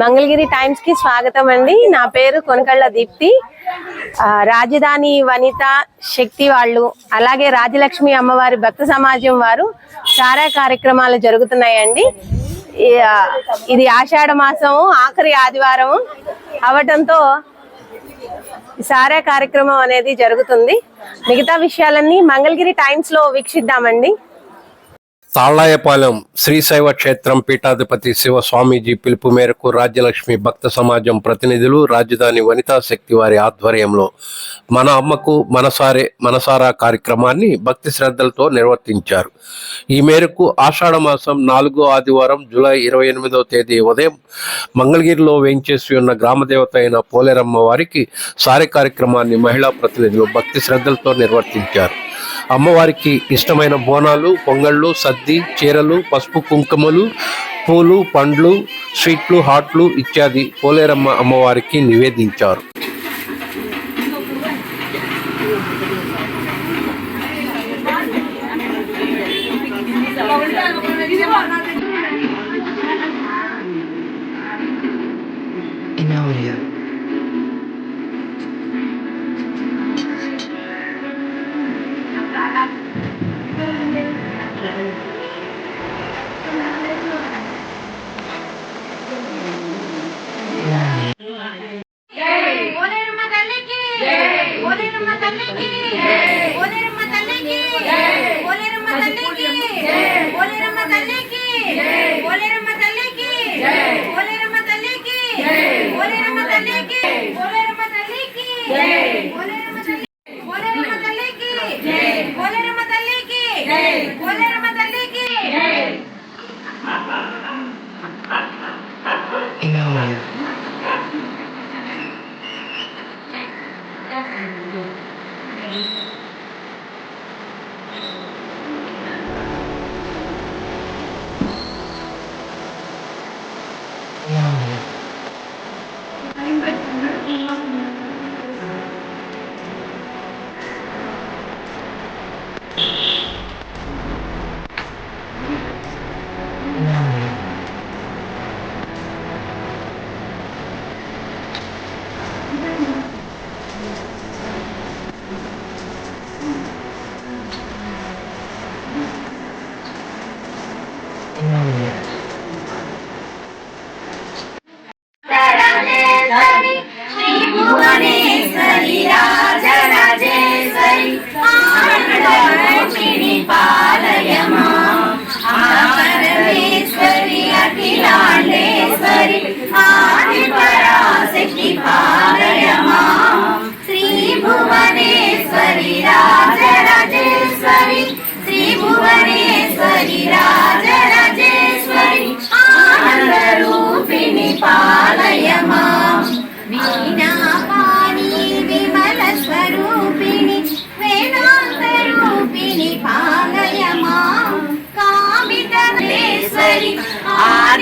మంగళగిరి టైమ్స్కి స్వాగతం అండి. నా పేరు కొనకళ్ళ దీప్తి. రాజధాని వనిత శక్తి వాళ్ళు అలాగే రాజలక్ష్మి అమ్మవారి భక్త సమాజం వారు చాలా కార్యక్రమాలు జరుగుతున్నాయండి. ఇది ఆషాఢ మాసము ఆఖరి ఆదివారం. అవటంతో సారా కార్యక్రమం అనేది జరుగుతుంది. మిగతా విషయాలన్నీ మంగళగిరి టైమ్స్లో వీక్షిద్దామండి. తాళ్ళాయపాలెం శ్రీశైవ క్షేత్రం పీఠాధిపతి శివ స్వామీజీ పిలుపు మేరకు రాజ్యలక్ష్మి భక్త సమాజం ప్రతినిధులు రాజధాని వనితా శక్తి వారి ఆధ్వర్యంలో మన అమ్మకు మనసారే మనసారా కార్యక్రమాన్ని భక్తి శ్రద్ధలతో నిర్వర్తించారు. ఈ మేరకు ఆషాఢ మాసం నాలుగో ఆదివారం జూలై ఇరవై ఎనిమిదవ తేదీ ఉదయం మంగళగిరిలో వేయించేసి ఉన్న గ్రామదేవత అయిన పోలేరమ్మ వారికి సారే కార్యక్రమాన్ని మహిళా ప్రతినిధులు భక్తి శ్రద్ధలతో నిర్వర్తించారు. అమ్మవారికి ఇష్టమైన బోనాలు పొంగళ్ళు సద్ది చీరలు పసుపు కుంకుమలు పూలు పండ్లు స్వీట్లు హాట్లు ఇత్యాది పోలేరమ్మ అమ్మవారికి నివేదించారు in audio.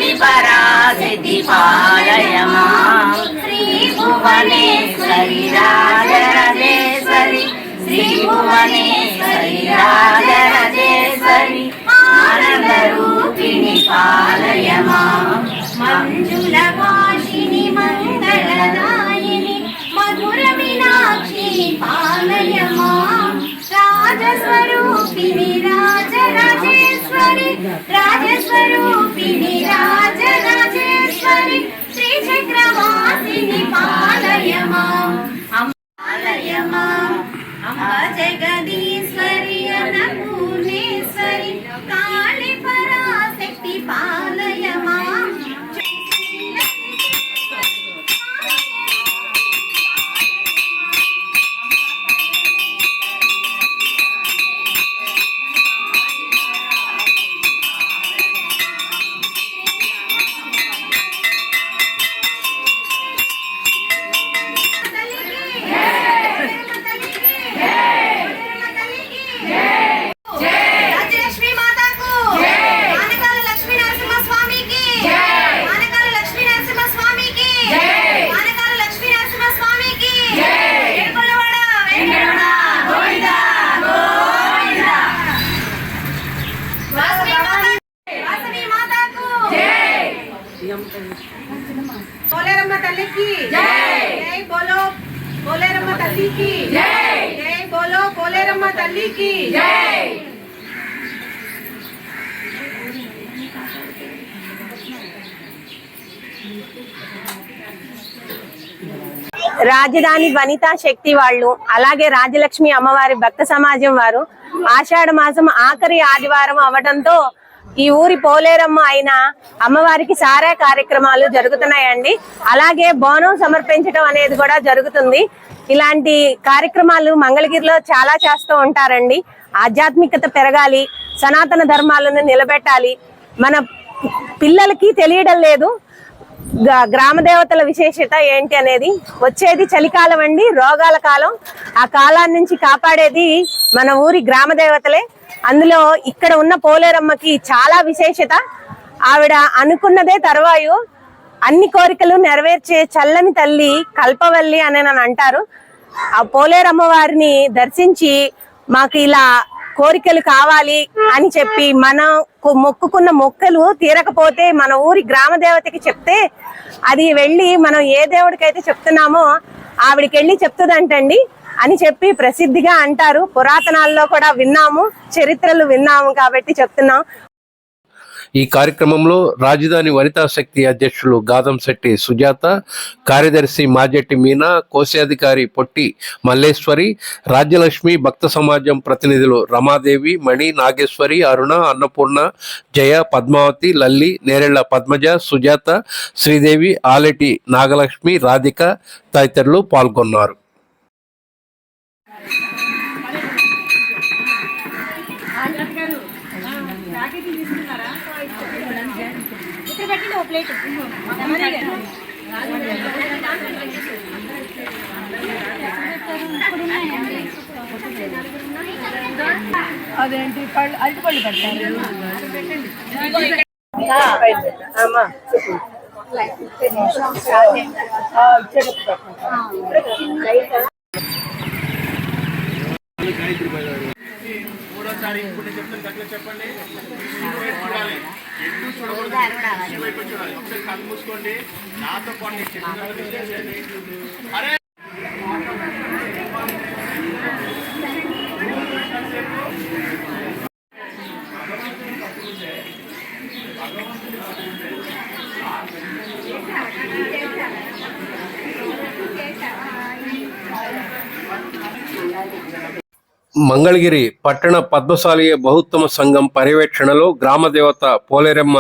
ఆది పరాశక్తి పాలయమా. శ్రీ భువనేశ్వరి రాజరాజేశ్వరి. శ్రీ భువనేశ్వరి రాజరాజేశ్వరి. ఆనంద రూపిణి పాలయమా. మంజుల మంగళదాయిని మధుర పాలయమా. రాజస్వరూపిణి రాజరాజేశ్వరి. రాజస్వరూపిణి రా రాజధాని వనితా శక్తి వాళ్ళు అలాగే రాజలక్ష్మి అమ్మవారి భక్త సమాజం వారు ఆషాఢ మాసం ఆఖరి ఆదివారం అవడంతో ఈ ఊరి పోలేరమ్మ అయిన అమ్మవారికి సారా కార్యక్రమాలు జరుగుతున్నాయండి. అలాగే బోనం సమర్పించడం అనేది కూడా జరుగుతుంది. ఇలాంటి కార్యక్రమాలు మంగళగిరిలో చాలా చేస్తూ ఉంటారండి. ఆధ్యాత్మికత పెరగాలి సనాతన ధర్మాలను నిలబెట్టాలి. మన పిల్లలకి తెలియడం లేదు గ్రామ దేవతల విశేషత ఏంటి అనేది వచ్చేది చలికాలం అండి రోగాల కాలం. ఆ కాలాన్ని నుంచి కాపాడేది మన ఊరి గ్రామ దేవతలే. అందులో ఇక్కడ ఉన్న పోలేరమ్మకి చాలా విశేషత. ఆవిడ అనుకున్నదే తర్వాయు. అన్ని కోరికలు నెరవేర్చే చల్లని తల్లి కల్పవల్లి అని నన్ను అంటారు. ఆ పోలేరమ్మ వారిని దర్శించి మాకు ఇలా కోరికలు కావాలి అని చెప్పి మనం మొక్కుకున్న మొక్కలు తీరకపోతే మన ఊరి గ్రామ దేవతకి చెప్తే అది వెళ్ళి మనం ఏ దేవుడికైతే చెప్తున్నామో ఆవిడికి వెళ్ళి చెప్తుందంటండి అని చెప్పి ప్రసిద్ధిగా అంటారు. పురాతనాల్లో కూడా విన్నాము చరిత్రలు విన్నాము కాబట్టి చెప్తున్నాం. ఈ కార్యక్రమంలో రాజధాని వనితా శక్తి అధ్యక్షులు గాదంశెట్టి సుజాత కార్యదర్శి మాజెట్టి మీనా కోశాధికారి పొట్టి మల్లేశ్వరి రాజ్యలక్ష్మి భక్త సమాజం ప్రతినిధులు రమాదేవి మణి నాగేశ్వరి అరుణ అన్నపూర్ణ జయ పద్మావతి లల్లి నేరెళ్ళ పద్మజ సుజాత శ్రీదేవి ఆలెటి నాగలక్ష్మి రాధిక తదితరులు పాల్గొన్నారు. అదేంటి? పళ్ళు అరటిపళ్ళు పెట్టండి అమ్మా చెప్పు. మూడోసారి ఇప్పుడు చెప్తాను గట్ల చెప్పండి. ఎటు చూడకూడదు చూడాలి ఒకసారి కళ్ళు మూసుకోండి. నాతో పాటు అరే మంగళగిరి పట్టణ పద్మశాలియ బహుత్తమ సంఘం పర్యవేక్షణలో గ్రామదేవత పోలేరమ్మ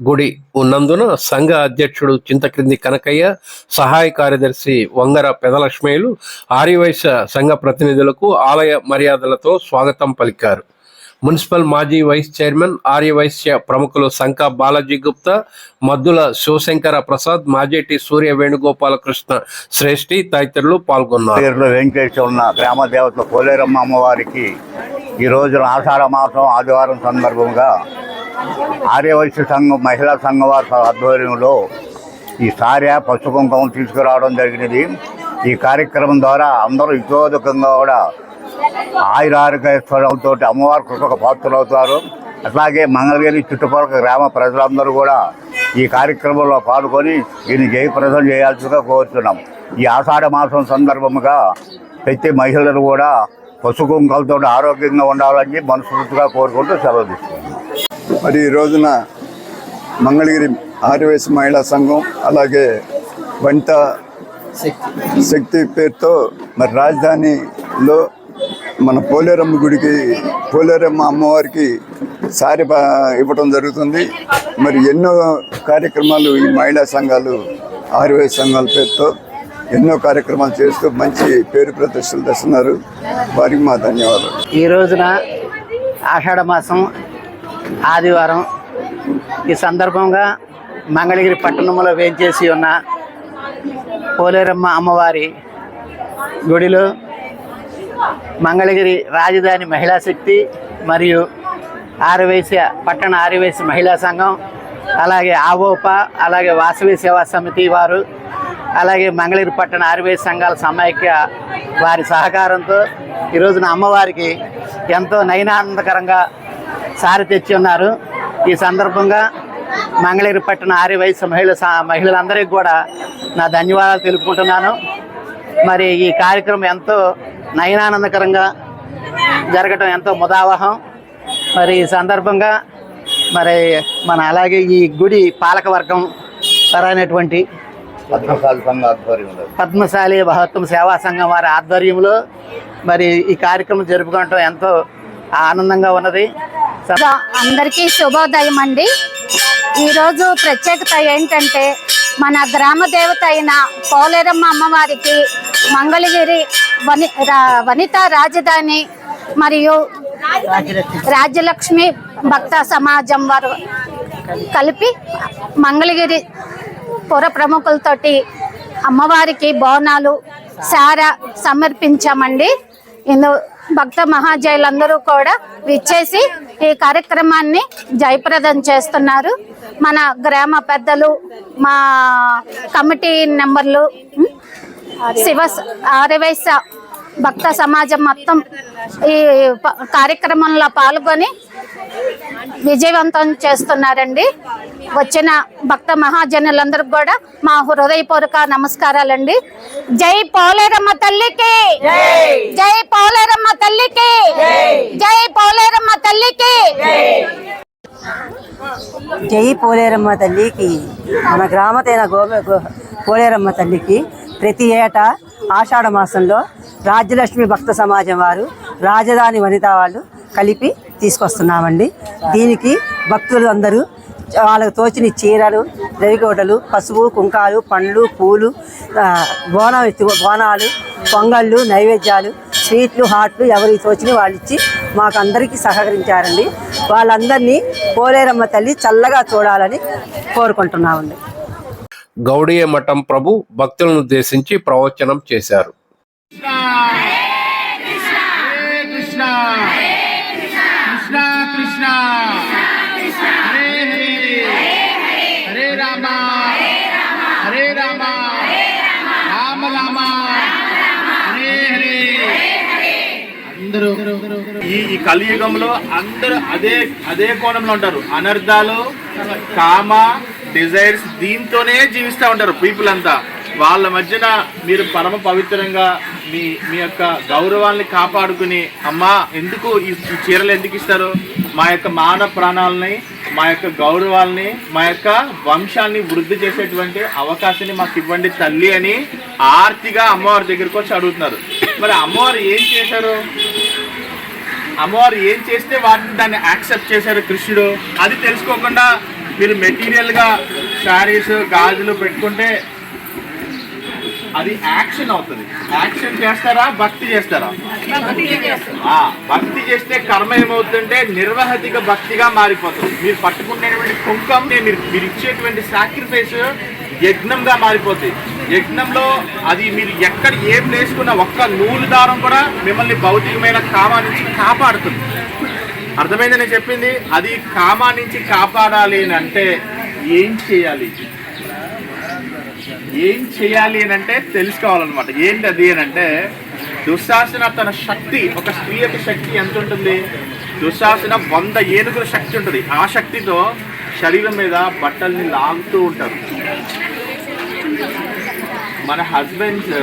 గుడి ఉన్నందున సంఘ అధ్యక్షుడు చింతక్రింది కనకయ్య సహాయ కార్యదర్శి వంగర పెదలక్ష్మేయులు ఆర్యవైశ్య సంఘ ప్రతినిధులకు ఆలయ మర్యాదలతో స్వాగతం పలికారు. మున్సిపల్ మాజీ వైస్ చైర్మన్ ఆర్యవైశ్య ప్రముఖులు శంక బాలాజీ గుప్తా మద్దుల శివశంకర ప్రసాద్ మాజేటి సూర్య వేణుగోపాలకృష్ణ శ్రేష్ఠి తదితరులు పాల్గొన్నారు. పేరులో వెంకటేశ్వర ఉన్న గ్రామ దేవత పోలేరమ్మ అమ్మవారికి ఈ రోజున ఆషాఢ మాసం ఆదివారం సందర్భంగా ఆర్యవైశ్య సంఘం మహిళా సంఘం వారి ఆధ్వర్యంలో ఈ సార్య పసుపు తీసుకురావడం జరిగినది. ఈ కార్యక్రమం ద్వారా అందరూ ఇతోదకంగా కూడా ఆయురారోగ్యతో అమ్మవారి కృపకు పాత్రలు అవుతారు అట్లాగే మంగళగిరి చుట్టుపక్కల గ్రామ ప్రజలందరూ కూడా ఈ కార్యక్రమంలో పాల్గొని దీన్ని జయప్రదం చేయాల్సిగా కోరుతున్నాం. ఈ ఆషాఢ మాసం సందర్భముగా ప్రతి మహిళలు కూడా పసుపు కుంకాలతో ఆరోగ్యంగా ఉండాలని మనస్ఫూర్తిగా కోరుకుంటూ సెలవు తీసుకున్నాం మరి ఈ రోజున మంగళగిరి ఆర్యవేశ మహిళా సంఘం అలాగే వంట శక్తి పేరుతో మరి రాజధానిలో మన పోలేరమ్మ గుడికి పోలేరమ్మ అమ్మవారికి సారి ఇవ్వటం జరుగుతుంది. మరి ఎన్నో కార్యక్రమాలు ఈ మహిళా సంఘాలు ఆర్యవేశ సంఘాల పేరుతో ఎన్నో కార్యక్రమాలు చేస్తూ మంచి పేరు ప్రతిష్టలు తెస్తున్నారు. వారికి మా ధన్యవాదాలు. ఈ రోజున ఆషాఢ మాసం ఆదివారం ఈ సందర్భంగా మంగళగిరి పట్టణంలో వేంచేసి ఉన్న పోలేరమ్మ అమ్మవారి గుడిలో మంగళగిరి రాజధాని మహిళా శక్తి మరియు ఆరవేశ్య పట్టణ ఆరవేశ్య మహిళా సంఘం అలాగే ఆవోప అలాగే వాసవి సేవా సమితి వారు అలాగే మంగళగిరి పట్టణ ఆరవేశ్య సంఘాల సమైక్య వారి సహకారంతో ఈరోజున అమ్మవారికి ఎంతో నయనానందకరంగా సారి తెచ్చి ఉన్నారు. ఈ సందర్భంగా మంగళగిరి పట్టణ ఆర్య వయసు మహిళ మహిళలందరికీ కూడా నా ధన్యవాదాలు తెలుపుకుంటున్నాను. మరి ఈ కార్యక్రమం ఎంతో నయనానందకరంగా జరగటం ఎంతో ముదావహం. మరి ఈ సందర్భంగా మరి మన అలాగే ఈ గుడి పాలకవర్గం సరైనటువంటి పద్మశాలి సంఘ ఆధ్వర్యంలో. పద్మశాలి మహత్వం సేవా సంఘం వారి ఆధ్వర్యంలో మరి ఈ కార్యక్రమం జరుపుకోవటం ఎంతో ఆనందంగా ఉన్నది. అందరికీ శుభోదయం అండి. ఈరోజు ప్రత్యేకత ఏంటంటే మన గ్రామ దేవత అయిన పోలేరమ్మ అమ్మవారికి మంగళగిరి వని రా- వనితా రాజధాని మరియు రాజ్యలక్ష్మి భక్త సమాజం వారు కలిపి మంగళగిరి పుర ప్రముఖులతోటి అమ్మవారికి బోనాలు సారా సమర్పించామండి. ఇందు భక్త మహాజయులందరూ కూడా విచ్చేసి ఈ కార్యక్రమాన్ని జయప్రదం చేస్తున్నారు. మన గ్రామ పెద్దలు మా కమిటీ నెంబర్లు శివ ఆరవైస భక్త సమాజం మొత్తం ఈ ప- కార్యక్రమంలో పాల్గొని విజయవంతం చేస్తున్నారండి. వచ్చిన భక్త మహాజనులందరూ కూడా మా హృదయపూర్వక నమస్కారాలండి. జై పోలేరమ్మ తల్లికి! జై పోలేరమ్మ తల్లికి! జై పోలేరమ్మ తల్లికి! జై పోలేరమ్మ తల్లికి. మన గ్రామతైన గో- పోలేరమ్మ తల్లికి ప్రతి ఏటా ఆషాఢ మాసంలో రాజ్యలక్ష్మి భక్త సమాజం వారు రాజధాని వనిత వాళ్ళు కలిపి తీసుకొస్తున్నామండి. దీనికి భక్తులు అందరూ వాళ్ళకు తోచిన చీరలు రవికోటలు పసుపు కుంకాలు పండ్లు పూలు బోనం ఎత్తు- బోనాలు పొంగళ్ళు నైవేద్యాలు స్వీట్లు హాట్లు ఎవరికి తోచిన వాళ్ళు ఇచ్చి మాకు అందరికీ సహకరించారండి. వాళ్ళందరినీ పోలేరమ్మ తల్లి చల్లగా చూడాలని కోరుకుంటున్నామండి. గౌడీయ మఠం ప్రభు భక్తులను ఉద్దేశించి ప్రవచనం చేశారు. కృష్ణ. కృష్ణ. కృష్ణ హరే హరే. హరే రామ. హరే రామ. రామ రామ. హరే హరే. అందరూ. ఈ ఈ కలియుగంలో అందరూ అదే అదే కోణంలో ఉంటారు. అనర్థాలు కామ డిజైర్స్ దీంతోనే జీవిస్తూ ఉంటారు పీపుల్ అంతా. వాళ్ళ మధ్యన మీరు పరమ పవిత్రంగా మీ మీ యొక్క గౌరవాల్ని కాపాడుకుని అమ్మా ఎందుకు ఈ చీరలు ఎందుకు ఇస్తారు? మా యొక్క మానవ ప్రాణాలని మా యొక్క గౌరవాల్ని మా యొక్క వంశాన్ని వృద్ధి చేసేటువంటి అవకాశాన్ని మాకు ఇవ్వండి తల్లి అని ఆర్తిగా అమ్మవారి దగ్గరికి వచ్చి అడుగుతున్నారు. మరి అమ్మవారు ఏం చేశారు? అమ్మవారు ఏం చేస్తే వాటిని దాన్ని యాక్సెప్ట్ చేశారు కృష్ణుడు? అది తెలుసుకోకుండా మీరు మెటీరియల్గా శారీస్ గాజులు పెట్టుకుంటే అది యాక్షన్ అవుతుంది. యాక్షన్ చేస్తారా భక్తి చేస్తారా? భక్తి చేస్తే. కర్మ ఏమవుతుందంటే నిర్వహతిక భక్తిగా మారిపోతుంది. మీరు పట్టుకునేటువంటి కుంకం మీరు మీరు ఇచ్చేటువంటి సాక్రిఫైస్ యజ్ఞంగా మారిపోతుంది యజ్ఞంలో అది మీరు ఎక్కడ ఏ ప్లేస్ కున్న ఒక్క నూలు దారం కూడా మిమ్మల్ని భౌతికమైన కామా నుంచి కాపాడుతుంది. అర్థమైంది నేను చెప్పింది? అది కామా నుంచి కాపాడాలి అని అంటే ఏం చేయాలి? ఏం చేయాలి అని అంటే తెలుసుకోవాలన్నమాట. ఏంటి అది అని అంటే దుశ్శాసన తన శక్తి ఒక స్త్రీ యొక్క శక్తి ఎంత ఉంటుంది? దుశ్శాసన వంద ఏనుగుల శక్తి ఉంటుంది. ఆ శక్తితో శరీరం మీద బట్టల్ని లాగుతూ ఉంటారు. మన హస్బెండ్స్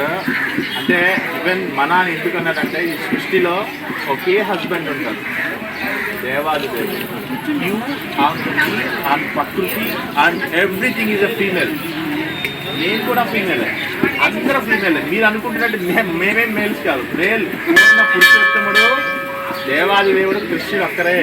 అంటే ఈవెన్ మన అని ఎందుకన్నారంటే ఈ సృష్టిలో ఒకే హస్బెండ్ ఉంటారు దేవాది యూ అండ్ ప్రకృతి and everything is a female నేను కూడా ఫీమేల్ అందరూ ఫీమేల్ మీరు అనుకుంటున్నట్టు మే- మేమేం మేల్స్ కాదు. మేల్ పూర్ణ పురుషోత్తముడు దేవాది దేవుడు కృష్ణుడు అక్కడే